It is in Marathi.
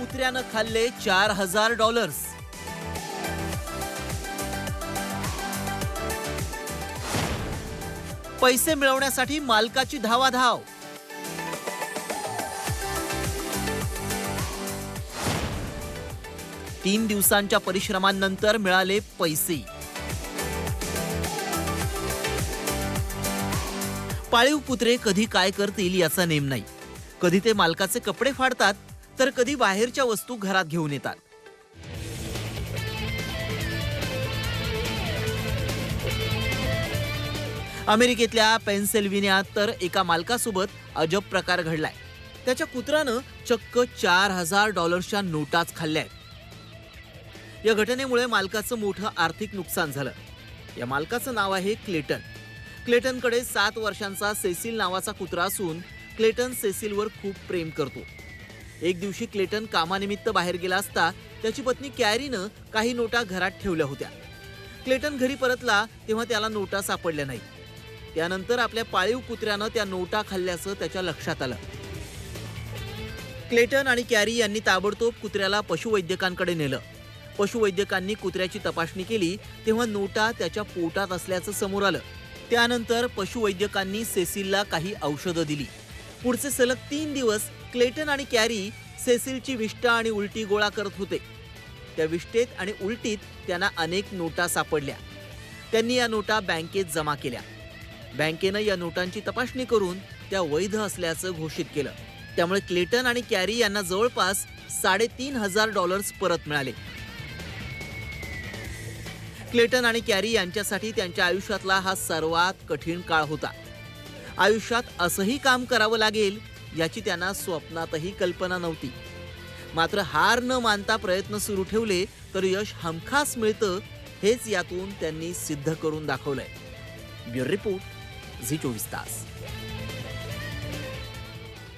कुत्र्यानं खाल्ले चार हजार डॉलर्स. पैसे मिळवण्यासाठी मालकाची धावाधाव. तीन दिवसांच्या परिश्रमांनंतर मिळाले पैसे. पाळीव कुत्रे कधी काय करतील याचा नेम नाही. कधी ते मालकाचे कपडे फाडतात तर कधी बाहेरच्या वस्तू घरात घेऊन येतात. अमेरिकेतल्या पेन्सिल्व्हिनियात तर एका मालकासोबत अजब प्रकार घडलाय. त्याच्या कुत्रानं चक्क चार हजार डॉलर्सच्या नोटाच खाल्ल्या आहेत. या घटनेमुळे मालकाचं मोठं आर्थिक नुकसान झालं. या मालकाचं नाव आहे क्लेटन. क्लेटनकडे सात वर्षांचा सेसिल नावाचा कुत्रा असून क्लेटन सेसिलवर खूप प्रेम करतो. एक दिवशी क्लेटन कामानिमित्त बाहेर गेला असता त्याची पत्नी कॅरीनं काही नोटा घरात ठेवल्या होत्या. क्लेटन घरी परतला तेव्हा त्याला नोटा सापडल्या नाही त्यानंतर आपल्या पाळीव कुत्र्यानं त्या नोटा खाल्ल्याचं त्याच्या लक्षात आलं. क्लेटन आणि कॅरी यांनी ताबडतोब कुत्र्याला पशुवैद्यकांकडे नेलं. पशुवैद्यकांनी कुत्र्याची तपासणी केली तेव्हा नोटा त्याच्या पोटात असल्याचं समोर आलं. त्यानंतर पशुवैद्यकांनी सेसिलला काही औषधं दिली. पुढचे सलग तीन दिवस क्लेटन आणि कॅरी सेसिलची विष्ठा आणि उलटी गोळा करत होते. त्या विष्ठेत आणि उलटीत त्यांना अनेक नोटा सापडल्या. त्यांनी या नोटा बँकेत जमा केल्या. बँकेनं या नोटांची तपासणी करून त्या वैध असल्याचं घोषित केलं. त्यामुळे क्लेटन आणि कॅरी यांना जवळपास साडेतीन हजार डॉलर्स परत मिळाले. क्लेटन आणि कॅरी यांच्यासाठी त्यांच्या आयुष्यातला हा सर्वात कठीण काळ होता. आयुष्यात असंही काम करावं लागेल याची त्यांना स्वप्नातही कल्पना नव्हती. मात्र हार न मानता प्रयत्न सुरू ठेवले तर यश हमखास मिळतं हेच यातून त्यांनी सिद्ध करून दाखवलंय. ब्युरो रिपोर्ट झी चोवीस तास.